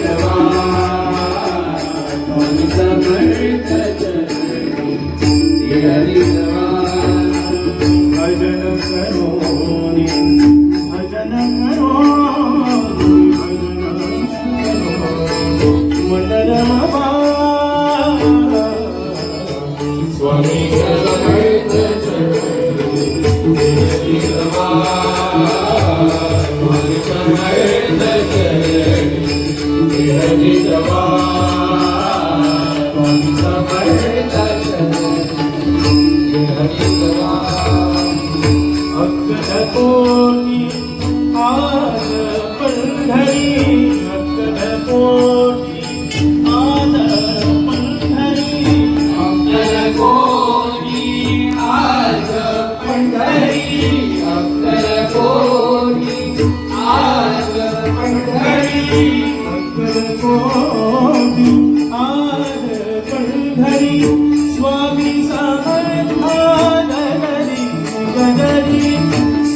Yeah. कोटी आज पंढरी अक्कल कोटी आज पंढरी अक्कल कोटी आज पंढरी अक्कल कोटी स्वामी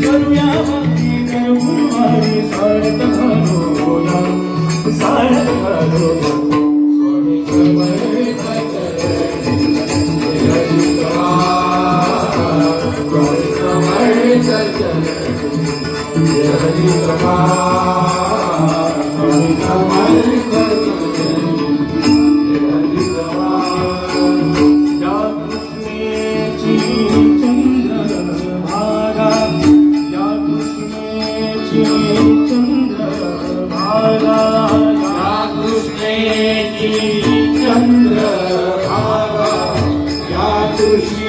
करूया भक्ती घालो सारत घालो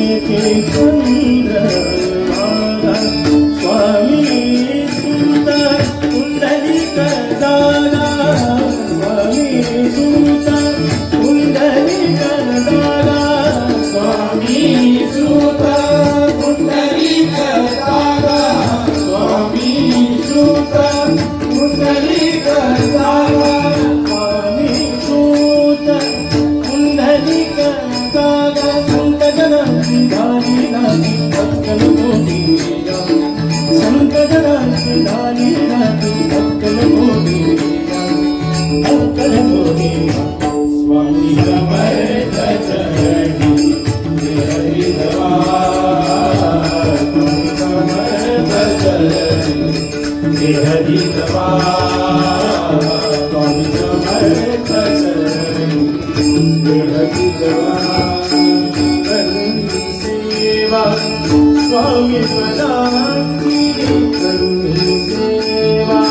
सुंदर स्वामी सुंदर कुंडली कदा పక్కన మోదీయా సంకట రాజధాని రాదు పక్కన మోదీయా పక్కన మోదీయా స్వామి సమర్థ చరణి హరి దవా సమర్థ చరణి హరి దవా स्वामी पदांची करुणी सेवा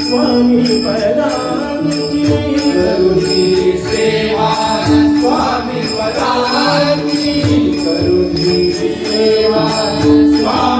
स्वामी पदांची करुणी सेवा स्वामी पदाची करुणी सेवा स्वामी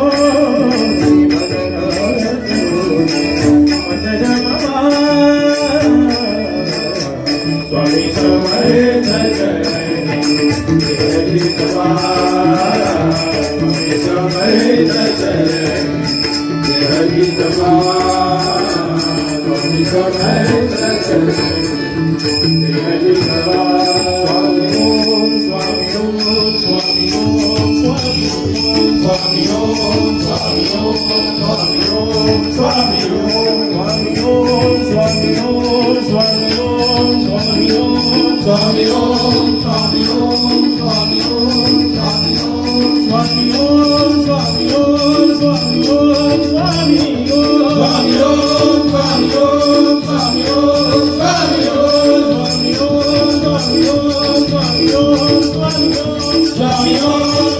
Swami Om, Swami Om, Swami Om, Swami Om, Swami Om. Swami Om. Swami Om, Swami Om, Swami Om, Swami Om, Swami Om, Swami Om, Swami Om, Swami Om, Swami Om, Swami Om, Swami Om, Swami Om, Swami Om, Swami Om, Swami Om, Swami Om, Swami Om.